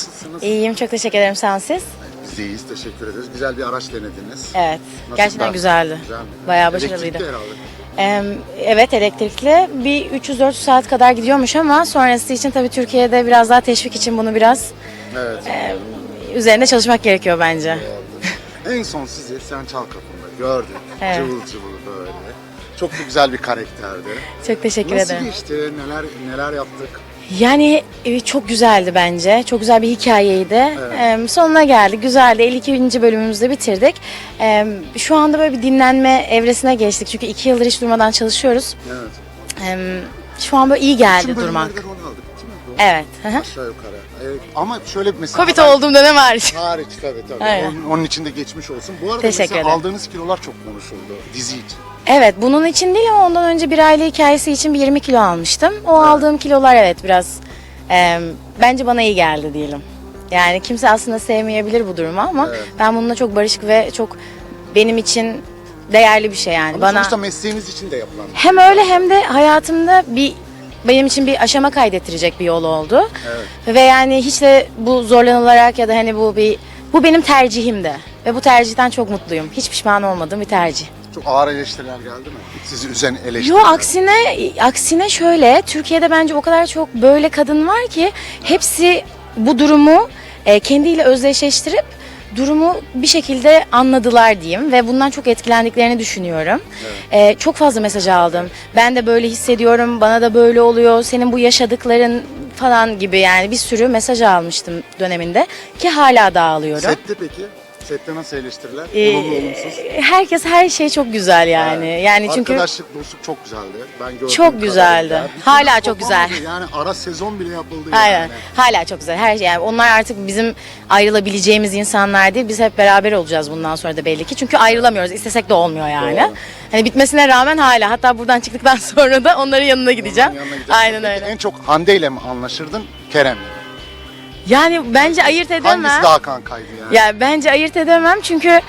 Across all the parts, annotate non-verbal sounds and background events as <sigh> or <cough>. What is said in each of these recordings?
Nasılsınız? İyiyim, çok teşekkür ederim. Sen siz? Biz iyiyiz, teşekkür ederiz. Güzel bir araç denediniz. Evet, Nasıl gerçekten güzeldi. Güzel mi? Bayağı başarılıydı. Elektrikli herhalde. Em, evet, elektrikli. Bir 300-400 saat kadar gidiyormuş ama sonrası için tabii Türkiye'de biraz daha teşvik için bunu biraz Evet. üzerinde çalışmak gerekiyor bence. en son sizi Sen Çal Kapı'nda gördük. Evet. Cıvıl cıvıl böyle. Çok da güzel bir karakterdi. Çok teşekkür Nasıl ederim. geçti? Neler neler yaptık? Yani e, çok güzeldi bence. Çok güzel bir hikayeydi. Em, sonuna geldik. Güzeldi. 52. bölümümüzü bitirdik. Şu anda böyle bir dinlenme evresine geçtik. Çünkü iki yıldır hiç durmadan çalışıyoruz. Evet. Şu an böyle iyi geldi durmak. Evet. hı hı. Aşağı yukarı. Evet. Ama şöyle bir mesela... Covid olduğum dönem hariç. <laughs> Hariç tabii tabii. Aynen. Onun, onun için de geçmiş olsun. Bu arada Teşekkür mesela ederim. aldığınız kilolar çok konuşuldu dizi için. Evet bunun için değil ama ondan önce bir aile hikayesi için bir 20 kilo almıştım. O aldığım kilolar evet biraz em, bence bana iyi geldi diyelim. Yani kimse aslında sevmeyebilir bu durumu ama Evet. ben bununla çok barışık ve çok benim için değerli bir şey yani. Ama bana sonuçta mesleğiniz için de yapılan. hem öyle hem de hayatımda bir benim için bir aşama kaydettirecek bir yol oldu. Evet. Ve yani hiç de bu zorlanılarak ya da hani bu bir bu benim tercihimdi. Ve bu tercihten çok mutluyum. Hiç pişman olmadığım bir tercih. Çok ağır eleştiriler geldi mi? Sizi üzen eleştiriler. Yo aksine aksine şöyle Türkiye'de bence o kadar çok böyle kadın var ki hepsi bu durumu e, kendiyle özdeşleştirip durumu bir şekilde anladılar diyeyim ve bundan çok etkilendiklerini düşünüyorum. E, çok fazla mesaj aldım. Ben de böyle hissediyorum, bana da böyle oluyor. Senin bu yaşadıkların falan gibi yani bir sürü mesaj almıştım döneminde ki hala da alıyorum. Sette peki? Sette nasıl eleştiriler? Ee, Olumlu olumsuz. herkes her şey çok güzel yani. Yani çünkü Arkadaşlık, dostluk çok güzeldi. Ben gördüğüm Çok güzeldi. Hala çok güzel. Yani ara sezon bile yapıldı Aynen. yani. Hala çok güzel. Her şey yani onlar artık bizim ayrılabileceğimiz insanlar değil. Biz hep beraber olacağız bundan sonra da belli ki. Çünkü ayrılamıyoruz. İstesek de olmuyor yani. Doğru. Hani bitmesine rağmen hala hatta buradan çıktıktan <laughs> sonra da onların yanına gideceğim. Onların yanına. Aynen öyle. En çok Hande ile mi anlaşırdın, Kerem'le? Yani bence ayırt edemem. Hangisi daha kankaydı yani? Ya bence ayırt edemem çünkü e,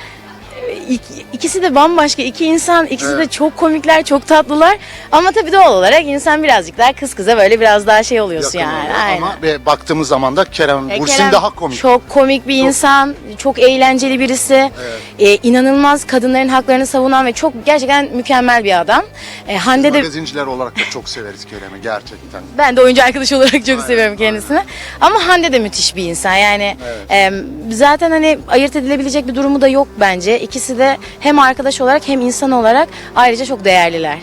ik- ikisi de bambaşka iki insan. ikisi de Evet. çok komikler, çok tatlılar. Ama tabii doğal olarak insan birazcık daha kız kıza böyle biraz daha şey oluyorsun Yakın yani. oluyor Aynen. Ama ve baktığımız zaman da Kerem E, Bursin Kerem daha komik. Çok komik bir insan, çok eğlenceli birisi. E, inanılmaz kadınların haklarını savunan ve çok gerçekten mükemmel bir adam. E, Hande de Magazinciler olarak da çok severiz Kerem'i gerçekten. <laughs> ben de oyuncu arkadaş olarak çok seviyorum kendisini. Ama Hande de müthiş bir insan. Yani e, zaten hani ayırt edilebilecek bir durumu da yok bence. İkisi de hem arkadaş olarak hem insan olarak ayrıca çok değerliler.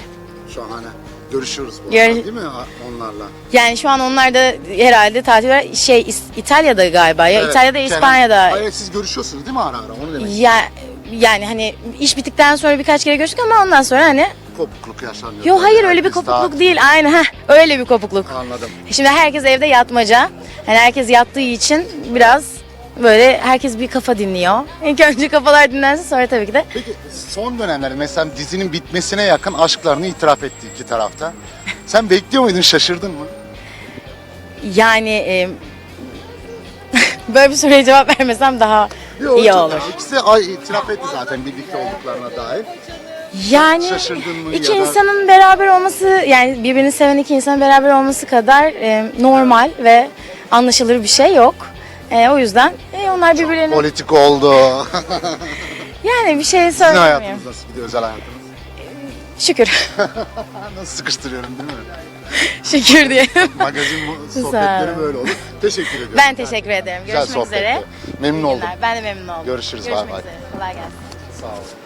Şahane. Görüşüyoruz bu Gör- arada, değil mi onlarla? Yani şu an onlar da herhalde tatil şey İs- İtalya'da galiba ya Evet, İtalya'da Kerem- İspanya'da. Hayır siz görüşüyorsunuz değil mi ara ara onu demek. Ya yani hani iş bittikten sonra birkaç kere görüştük ama ondan sonra hani Kopukluk yaşanıyor. Yo hayır öyle bir Herkes kopukluk daha- değil. Aynı ha öyle bir kopukluk. Anladım. Şimdi herkes evde yatmaca. Hani herkes yattığı için biraz böyle herkes bir kafa dinliyor. İlk önce kafalar dinlensin sonra tabii ki de Peki son dönemlerde mesela dizinin bitmesine yakın aşklarını itiraf etti iki tarafta. Sen bekliyor muydun şaşırdın mı? yani e, <laughs> böyle bir soruya cevap vermesem daha Yok, iyi çok- olur. İkisi ay, itiraf etti zaten birlikte olduklarına dair. Yani Şaşırdın mı iki ya da- insanın beraber olması yani birbirini seven iki insanın beraber olması kadar e, normal ve anlaşılır bir şey yok. E, o yüzden e, onlar birbirlerine... Politik oldu. <laughs> yani bir şey Sizin söylemiyorum. hayatınız nasıl gidiyor özel hayatınız? Şükür. <laughs> nasıl sıkıştırıyorum değil mi? <laughs> Şükür diyelim. Magazin sohbetleri böyle olur. Teşekkür ediyorum. Ben teşekkür ederim. Görüşmek sohbetti. üzere. Memnun oldum. Ben de memnun oldum. Görüşürüz, bay Görüşmek bay. üzere. Kolay gelsin. Sağ olun.